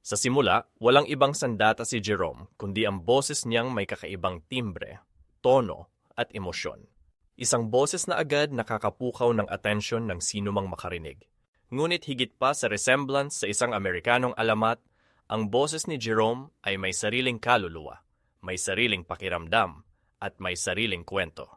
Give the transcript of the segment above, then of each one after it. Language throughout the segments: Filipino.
Sa simula, walang ibang sandata si Jerome kundi ang boses niyang may kakaibang timbre, tono at emosyon. Isang boses na agad nakakapukaw ng atensyon ng sino mang makarinig. Ngunit higit pa sa resemblance sa isang Amerikanong alamat, ang boses ni Jerome ay may sariling kaluluwa, may sariling pakiramdam, at may sariling kwento.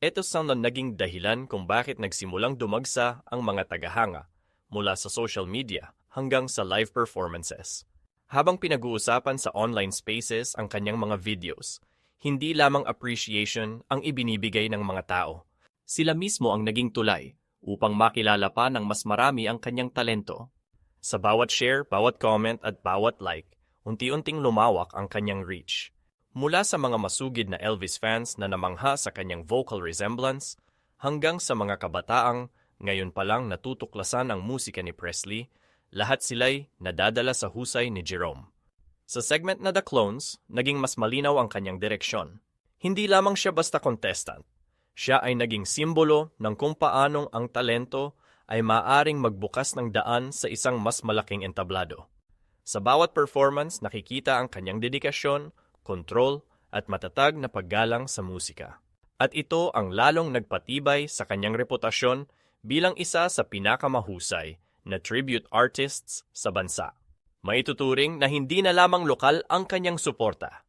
Ito sa na naging dahilan kung bakit nagsimulang dumagsa ang mga tagahanga mula sa social media hanggang sa live performances. Habang pinag-uusapan sa online spaces ang kanyang mga videos, hindi lamang appreciation ang ibinibigay ng mga tao. Sila mismo ang naging tulay upang makilala pa ng mas marami ang kanyang talento. Sa bawat share, bawat comment at bawat like, unti-unting lumawak ang kanyang reach. Mula sa mga masugid na Elvis fans na namangha sa kanyang vocal resemblance, hanggang sa mga kabataang ngayon pa lang natutuklasan ang musika ni Presley, lahat sila'y nadadala sa husay ni Jerome. Sa segment na The Clones, naging mas malinaw ang kanyang direksyon. Hindi lamang siya basta contestant. Siya ay naging simbolo ng kung paanong ang talento ay maaring magbukas ng daan sa isang mas malaking entablado. Sa bawat performance, nakikita ang kanyang dedikasyon, kontrol, at matatag na paggalang sa musika. At ito ang lalong nagpatibay sa kanyang reputasyon bilang isa sa pinakamahusay na tribute artists sa bansa. Maituturing na hindi na lamang lokal ang kanyang suporta.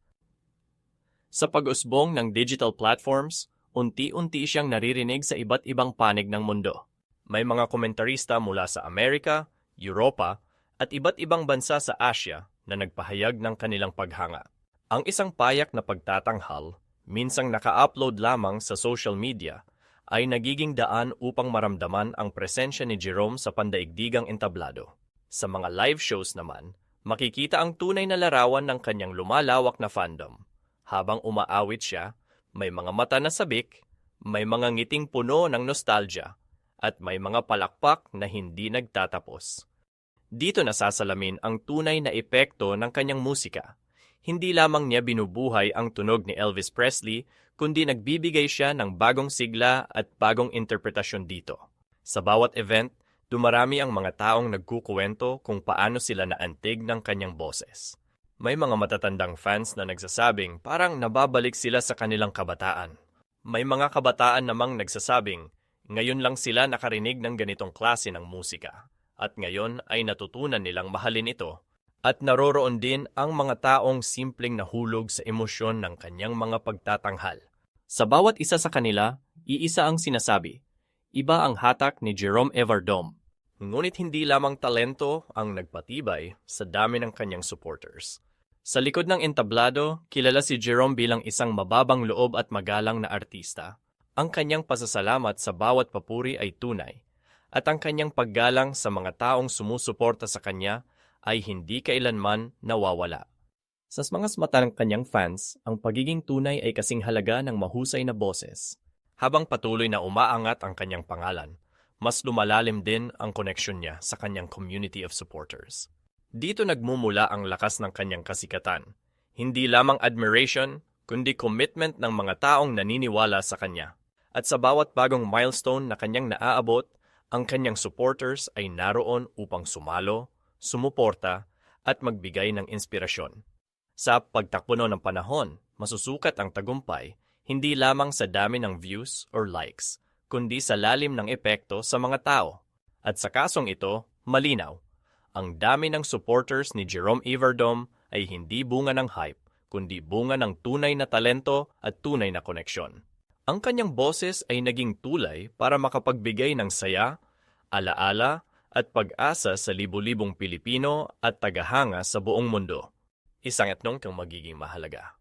Sa pag-usbong ng digital platforms, unti-unti siyang naririnig sa iba't ibang panig ng mundo. May mga komentarista mula sa Amerika, Europa, at iba't ibang bansa sa Asia na nagpahayag ng kanilang paghanga. Ang isang payak na pagtatanghal, minsang naka-upload lamang sa social media, ay nagiging daan upang maramdaman ang presensya ni Jerome sa pandaigdigang entablado. Sa mga live shows naman, makikita ang tunay na larawan ng kanyang lumalawak na fandom. Habang umaawit siya, may mga mata na sabik, may mga ngiting puno ng nostalgia, at may mga palakpak na hindi nagtatapos. Dito nasasalamin ang tunay na epekto ng kanyang musika. Hindi lamang niya binubuhay ang tunog ni Elvis Presley, kundi nagbibigay siya ng bagong sigla at bagong interpretasyon dito. Sa bawat event, dumarami ang mga taong nagkukuwento kung paano sila naantig ng kanyang boses. May mga matatandang fans na nagsasabing parang nababalik sila sa kanilang kabataan. May mga kabataan namang nagsasabing ngayon lang sila nakarinig ng ganitong klase ng musika at ngayon ay natutunan nilang mahalin ito at naroroon din ang mga taong simpleng nahulog sa emosyon ng kanyang mga pagtatanghal. Sa bawat isa sa kanila, iisa ang sinasabi. Iba ang hatak ni Jerome Everdome. Ngunit hindi lamang talento ang nagpatibay sa dami ng kanyang supporters. Sa likod ng entablado, kilala si Jerome bilang isang mababang loob at magalang na artista. Ang kanyang pasasalamat sa bawat papuri ay tunay, at ang kanyang paggalang sa mga taong sumusuporta sa kanya ay hindi kailanman nawawala. Sa mga mata ng kanyang fans, ang pagiging tunay ay kasing halaga ng mahusay na boses. Habang patuloy na umaangat ang kanyang pangalan, mas lumalalim din ang koneksyon niya sa kanyang community of supporters. Dito nagmumula ang lakas ng kanyang kasikatan. Hindi lamang admiration, kundi commitment ng mga taong naniniwala sa kanya. At sa bawat bagong milestone na kanyang naaabot, ang kanyang supporters ay naroon upang sumalo, sumuporta, at magbigay ng inspirasyon. Sa pagtakbo ng panahon, masusukat ang tagumpay hindi lamang sa dami ng views or likes, kundi sa lalim ng epekto sa mga tao. At sa kasong ito, malinaw, ang dami ng supporters ni Jerome Everdome ay hindi bunga ng hype, kundi bunga ng tunay na talento at tunay na koneksyon. Ang kanyang boses ay naging tulay para makapagbigay ng saya, alaala, at pag-asa sa libu-libong Pilipino at tagahanga sa buong mundo. Isang etnong kang magiging mahalaga.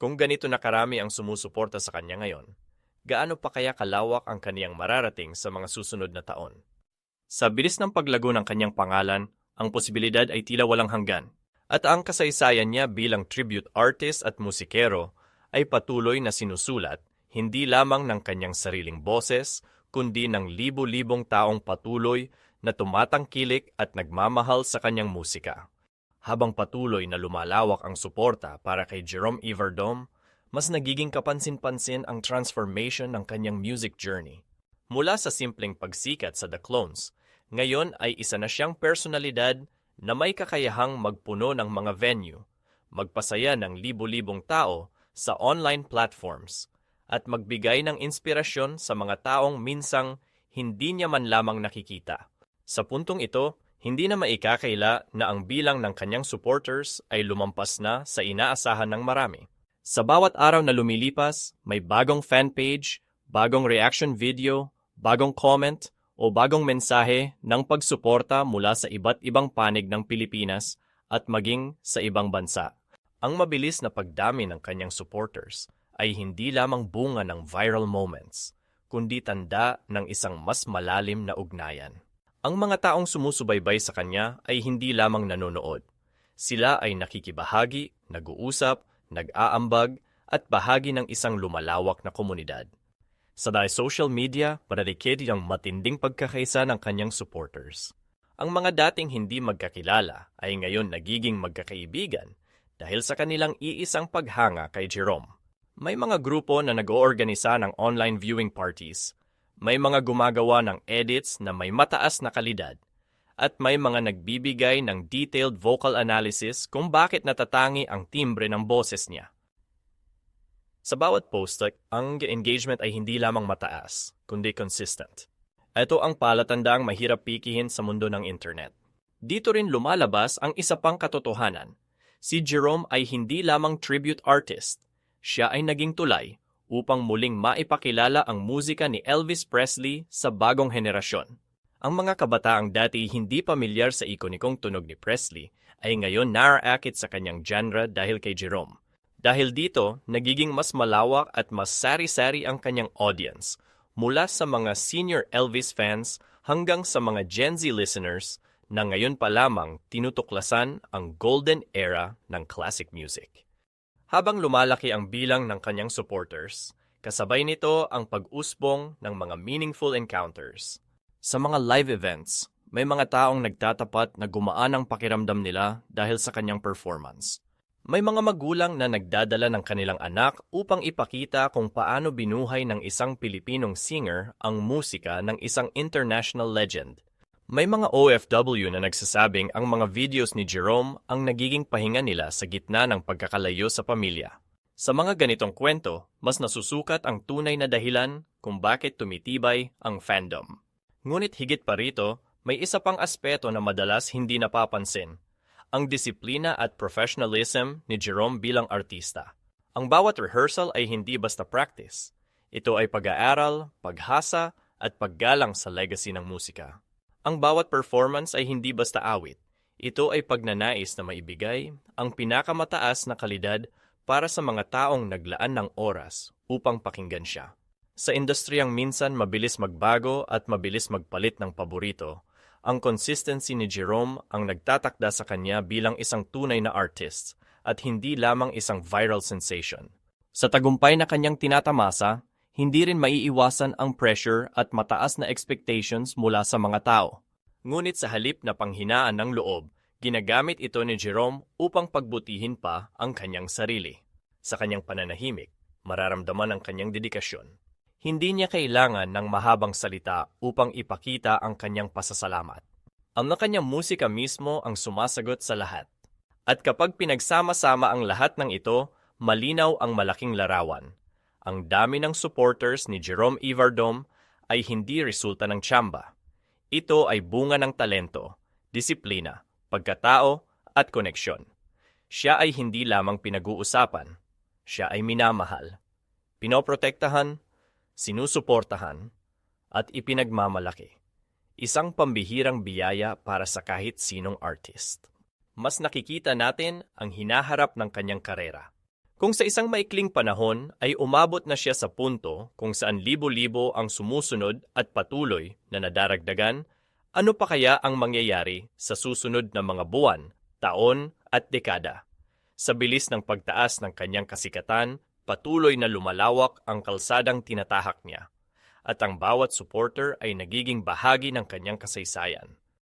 Kung ganito na karami ang sumusuporta sa kanya ngayon, gaano pa kaya kalawak ang kaniyang mararating sa mga susunod na taon? Sa bilis ng paglago ng kanyang pangalan, ang posibilidad ay tila walang hanggan. At ang kasaysayan niya bilang tribute artist at musikero ay patuloy na sinusulat hindi lamang ng kanyang sariling boses, kundi ng libo-libong taong patuloy na tumatangkilik at nagmamahal sa kanyang musika. Habang patuloy na lumalawak ang suporta para kay Jerome Everdome, mas nagiging kapansin-pansin ang transformation ng kanyang music journey. Mula sa simpleng pagsikat sa The Clones, ngayon ay isa na siyang personalidad na may kakayahang magpuno ng mga venue, magpasaya ng libo-libong tao sa online platforms, at magbigay ng inspirasyon sa mga taong minsang hindi niya man lamang nakikita. Sa puntong ito, hindi na maikakaila na ang bilang ng kanyang supporters ay lumampas na sa inaasahan ng marami. Sa bawat araw na lumilipas, may bagong fan page, bagong reaction video, bagong comment, o bagong mensahe ng pagsuporta mula sa iba't ibang panig ng Pilipinas at maging sa ibang bansa. Ang mabilis na pagdami ng kanyang supporters ay hindi lamang bunga ng viral moments, kundi tanda ng isang mas malalim na ugnayan. Ang mga taong sumusubaybay sa kanya ay hindi lamang nanonood. Sila ay nakikibahagi, nag-uusap, nag-aambag, at bahagi ng isang lumalawak na komunidad. Sa dahil social media, panadikid ang matinding pagkakaisa ng kanyang supporters. Ang mga dating hindi magkakilala ay ngayon nagiging magkakaibigan dahil sa kanilang iisang paghanga kay Jerome. May mga grupo na nag-oorganisa ng online viewing parties may mga gumagawa ng edits na may mataas na kalidad, at may mga nagbibigay ng detailed vocal analysis kung bakit natatangi ang timbre ng boses niya. Sa bawat post, ang engagement ay hindi lamang mataas, kundi consistent. Ito ang palatandaang mahirap pikihin sa mundo ng internet. Dito rin lumalabas ang isa pang katotohanan. Si Jerome ay hindi lamang tribute artist. Siya ay naging tulay upang muling maipakilala ang musika ni Elvis Presley sa bagong henerasyon. Ang mga kabataang dati hindi pamilyar sa ikonikong tunog ni Presley ay ngayon naraakit sa kanyang genre dahil kay Jerome. Dahil dito, nagiging mas malawak at mas sari-sari ang kanyang audience, mula sa mga senior Elvis fans hanggang sa mga Gen Z listeners na ngayon pa lamang tinutuklasan ang golden era ng classic music. Habang lumalaki ang bilang ng kanyang supporters, kasabay nito ang pag-usbong ng mga meaningful encounters. Sa mga live events, may mga taong nagtatapat na gumaan ang pakiramdam nila dahil sa kanyang performance. May mga magulang na nagdadala ng kanilang anak upang ipakita kung paano binuhay ng isang Pilipinong singer ang musika ng isang international legend – may mga OFW na nagsasabing ang mga videos ni Jerome ang nagiging pahinga nila sa gitna ng pagkakalayo sa pamilya. Sa mga ganitong kwento, mas nasusukat ang tunay na dahilan kung bakit tumitibay ang fandom. Ngunit higit pa rito, may isa pang aspeto na madalas hindi napapansin. Ang disiplina at professionalism ni Jerome bilang artista. Ang bawat rehearsal ay hindi basta practice. Ito ay pag-aaral, paghasa, at paggalang sa legacy ng musika. Ang bawat performance ay hindi basta awit. Ito ay pagnanais na maibigay ang pinakamataas na kalidad para sa mga taong naglaan ng oras upang pakinggan siya. Sa industriyang minsan mabilis magbago at mabilis magpalit ng paborito, ang consistency ni Jerome ang nagtatakda sa kanya bilang isang tunay na artist at hindi lamang isang viral sensation. Sa tagumpay na kanyang tinatamasa, hindi rin maiiwasan ang pressure at mataas na expectations mula sa mga tao. Ngunit sa halip na panghinaan ng loob, ginagamit ito ni Jerome upang pagbutihin pa ang kanyang sarili. Sa kanyang pananahimik, mararamdaman ang kanyang dedikasyon. Hindi niya kailangan ng mahabang salita upang ipakita ang kanyang pasasalamat. Ang kanyang musika mismo ang sumasagot sa lahat. At kapag pinagsama-sama ang lahat ng ito, malinaw ang malaking larawan ang dami ng supporters ni Jerome Ivardom ay hindi resulta ng tsamba. Ito ay bunga ng talento, disiplina, pagkatao at koneksyon. Siya ay hindi lamang pinag-uusapan. Siya ay minamahal, pinoprotektahan, sinusuportahan, at ipinagmamalaki. Isang pambihirang biyaya para sa kahit sinong artist. Mas nakikita natin ang hinaharap ng kanyang karera kung sa isang maikling panahon ay umabot na siya sa punto kung saan libo-libo ang sumusunod at patuloy na nadaragdagan, ano pa kaya ang mangyayari sa susunod na mga buwan, taon at dekada? Sa bilis ng pagtaas ng kanyang kasikatan, patuloy na lumalawak ang kalsadang tinatahak niya, at ang bawat supporter ay nagiging bahagi ng kanyang kasaysayan.